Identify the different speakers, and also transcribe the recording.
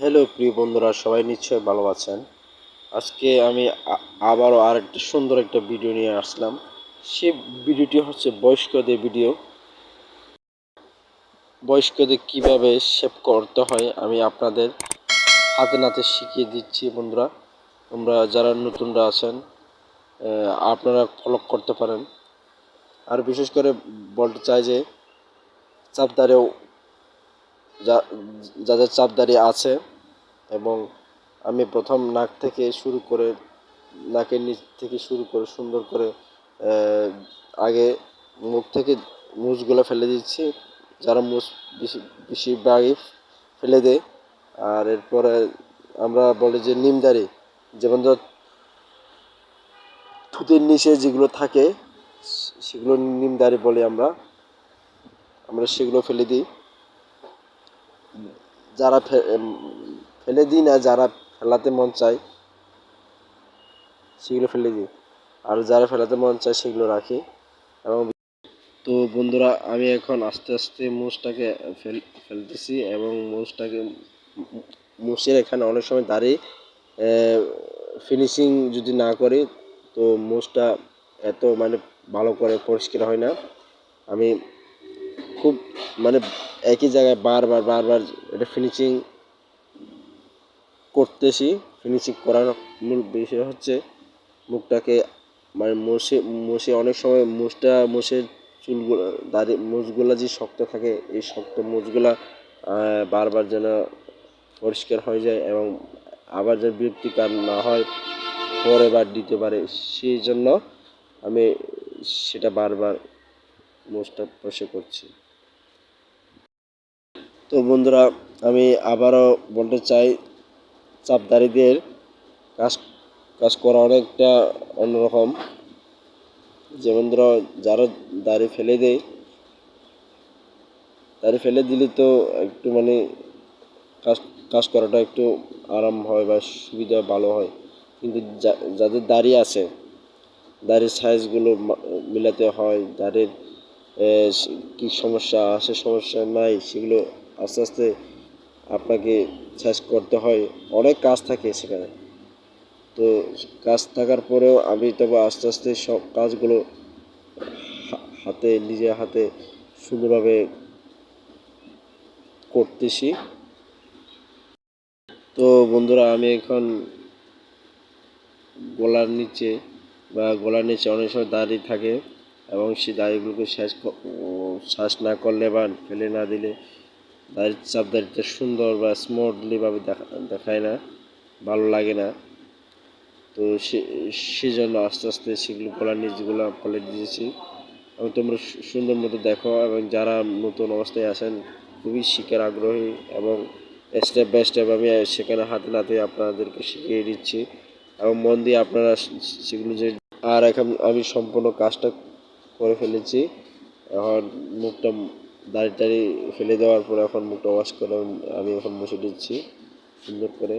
Speaker 1: Hello প্রিয় বন্ধুরা, সবাই নিশ্চয়ই ভালো আছেন। আজকে আমি আবারও আর একটা সুন্দর একটা ভিডিও নিয়ে আসলাম। সে ভিডিওটি হচ্ছে বয়স্কদের ভিডিও। বয়স্কদের কীভাবে শেভ করতে হয়, আমি আপনাদের হাতে নাতে শিখিয়ে দিচ্ছি বন্ধুরা। তোমরা যারা নতুনরা আছেন আপনারা ফলো করতে পারেন। আর বিশেষ করে বলতে চাই যে যা যাদের চাপদারি আছে এবং আমি প্রথম নাক থেকে শুরু করে, নাকের নিচ থেকে শুরু করে, সুন্দর করে আগে মুখ থেকে মুছগুলো ফেলে দিচ্ছি। যারা মুছ বেশি বেশি বেশিরভাগই ফেলে দেয়। আর এরপরে আমরা বলি যে নিমদারি যেমন ধর থুতের নিচে যেগুলো থাকে সেগুলো নিমদারি বলি আমরা। আমরা সেগুলো ফেলে দিই। যারা ফেলে দিই না, যারা ফেলাতে মন চায়, সেগুলো ফেলে দিই। আর যারা ফেলাতে মন চায়, সেগুলো রাখি। এবং তো বন্ধুরা, আমি এখন আস্তে আস্তে মুছটাকে ফেল ফেলতেছি এবং মুছটাকে মুছের এখানে অনেক সময় দাঁড়িয়ে ফিনিশিং যদি না করি, তো মুছটা এত মানে ভালো করে পরিষ্কার হয় না। আমি খুব মানে একই জায়গায় বারবার বারবার এটা ফিনিশিং করতেছি। ফিনিশিং করার মূল বিষয় হচ্ছে মুখটাকে মানে মোষে মোষে অনেক সময় মুছটা মুছে চুলগুলো, দাড়ি মুছগুলো যে শক্ত থাকে, এই শক্ত মুছগুলা বারবার যেন পরিষ্কার হয়ে যায় এবং আবার যেন বিরক্তিকর না হয় পরে বার দিতে পারে সেই জন্য আমি সেটা বারবার মুছটা পরিষ্কার করছি। তো বন্ধুরা, আমি আবারও বলতে চাই, চাপদারিদের কাজ কাজ করা অনেকটা অন্যরকম। যেমন ধরো, যারা দাড়ি ফেলে দেয়, দাড়ি ফেলে দিলে তো একটু মানে কাজ কাজ করাটা একটু আরাম হয় বা সুবিধা ভালো হয়। কিন্তু যাদের দাড়ি আছে, দাড়ির সাইজগুলো মিলাতে হয়, দাড়ির কি সমস্যা আছে সমস্যা নাই, সেগুলো আস্তে আস্তে আপনাকে সাইজ করতে হয়। অনেক কাজ থাকে সেখানে। তো কাজ থাকার পরেও আমি তবে আস্তে আস্তে সব কাজগুলো হাতে, নিজের হাতে সুন্দরভাবে করতেছি। তো বন্ধুরা, আমি এখন গলার নিচে বা গলার নিচে অনেক সময় দাঁড়িয়ে থাকে। এবং সেই দাড়িগুলোকে শেষ শ্বাস না করলে বা ফেলে না দিলে দাড়ির চাপ দাড়িটা সুন্দর বা স্মুথলিভাবে দেখা দেখায় না, ভালো লাগে না। তো সে, সেজন্য আস্তে আস্তে সেগুলো গলার নিচগুলো ফলে দিয়েছি। এবং তোমরা সু- সুন্দর মতো দেখো এবং যারা নতুন অবস্থায় আসেন, খুবই শিখার আগ্রহী এবং স্টেপ বাই স্টেপ আমি সেখানে হাতে নাতে আপনাদেরকে শিখিয়ে দিচ্ছি। এবং মন দিয়ে আপনারা সেগুলো যে আর এখন আমি সম্পূর্ণ কাজটা করে ফেলেছি। এখন মুখটা দাড়ি টাড়ি ফেলে দেওয়ার পরে এখন মুখটা ওয়াশ করে আমি এখন মুছে দিচ্ছি, সুন্দর করে।